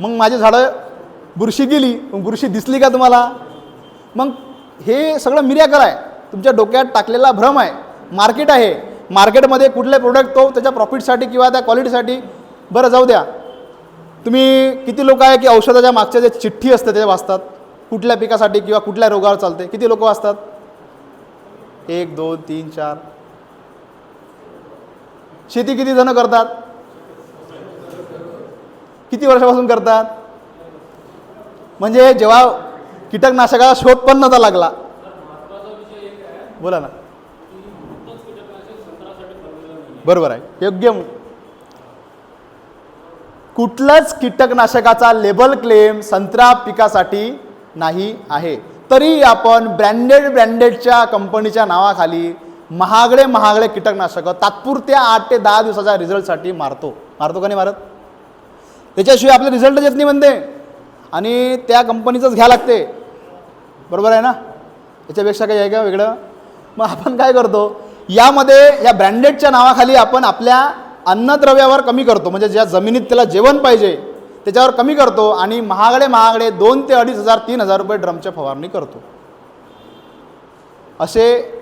मग माझी झाडं बुरशी गेली बुरशी दिसली का तुम्हाला? मग हे सगळं मिर्याकर आहे. तुमच्या डोक्यात टाकलेला भ्रम आहे. मार्केट आहे. मार्केटमध्ये कुठले प्रोडक्ट तो त्याच्या प्रॉफिटसाठी किंवा त्या क्वालिटीसाठी बरं जाऊ द्या. तुम्ही किती लोक आहे की औषधाच्या मागच्या जे चिठ्ठी असते ते वाचतात? कुठल्या पिकासाठी किंवा कुठल्या रोगावर चालते? किती लोक वाचतात? एक दोन तीन चार. शेती किती जणं करतात? किती वर्षापासून करतात? म्हणजे जेव्हा कीटकनाशकाचा शोध पण नव्हता लागला. बोला ना. बरोबर आहे. योग्य कुठलंच कीटकनाशकाचा लेबल क्लेम संत्रा पिकासाठी नाही आहे. तरी आपण ब्रँडेड ब्रँडेडच्या कंपनीच्या नावाखाली महागडे महागडे कीटकनाशकं तात्पुरत्या आठ ते दहा दिवसाच्या रिझल्टसाठी मारतो. मारतो का नाही मारत? त्याच्याशिवाय आपले रिझल्टच येत नाही म्हणते आणि त्या कंपनीचंच घ्या लागते. बरोबर आहे ना? याच्यापेक्षा काही आहे का वेगळं? मग आपण काय करतो? यामध्ये या ब्रँडेडच्या नावाखाली आपण आपल्या अन्नद्रव्यावर कमी करतो. म्हणजे ज्या जमिनीत त्याला जेवण पाहिजे त्याच्यावर कमी करतो आणि महागडे महागडे दोन ते अडीच हजार तीन हजार रुपये ड्रमच्या फवारणी करतो. असे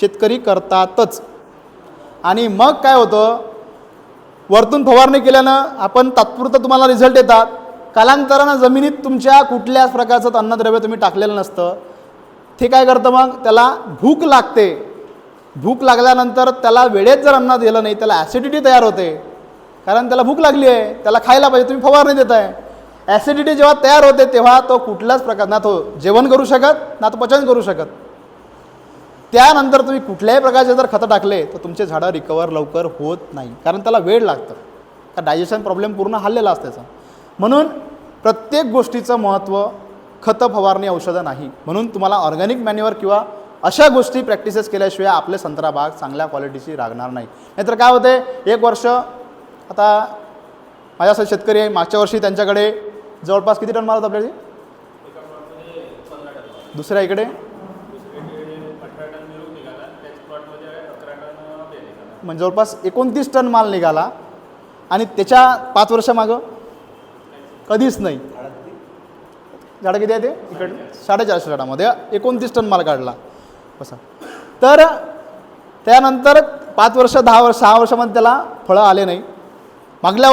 शेतकरी करतातच. आणि मग काय होतं? वरतून फवारणी केल्यानं आपण तात्पुरतं तुम्हाला रिझल्ट येतात. कालांतरानं जमिनीत तुमच्या कुठल्याच प्रकारचं अन्नद्रव्य तुम्ही टाकलेलं नसतं. ते काय करतं मग? त्याला भूक लागते. भूक लागल्यानंतर त्याला वेळेत जर अन्न दिलं नाही त्याला ॲसिडिटी तयार होते. कारण त्याला भूक लागली आहे. त्याला खायला पाहिजे. तुम्ही फवारणी देत आहे ॲसिडिटी जेव्हा तयार होते तेव्हा तो कुठल्याच प्रकार ना तो जेवण करू शकत ना तो पचन करू शकत. त्यानंतर तुम्ही कुठल्याही प्रकारचे जर खतं टाकले तर तुमचे झाडं रिकवर लवकर होत नाही. कारण त्याला वेळ लागतं. का डायजेशन प्रॉब्लेम पूर्ण हल्लेला असतं त्याचा म्हणून प्रत्येक गोष्टीचं महत्त्व खतं फवारणी औषधं नाही. म्हणून तुम्हाला ऑर्गॅनिक मॅन्युअर किंवा अशा गोष्टी प्रॅक्टिसेस केल्याशिवाय आपले संत्रा बाग चांगल्या क्वालिटीची रागणार नाही. नाहीतर काय होते एक वर्ष आता माझ्यासाठी शेतकरी आहे. मागच्या वर्षी त्यांच्याकडे जवळपास किती टन मारत आपल्याला दुसऱ्या इकडे? म्हणजे जवळपास एकोणतीस टन माल निघाला आणि त्याच्या पाच वर्षामागं कधीच नाही. झाडं किती आहे ते इकडे साडेचारशे झाडामध्ये. एकोणतीस टन माल काढला. असं तर त्यानंतर पाच वर्ष दहा वर्ष सहा वर्षामध्ये त्याला फळं आले नाही. मागल्या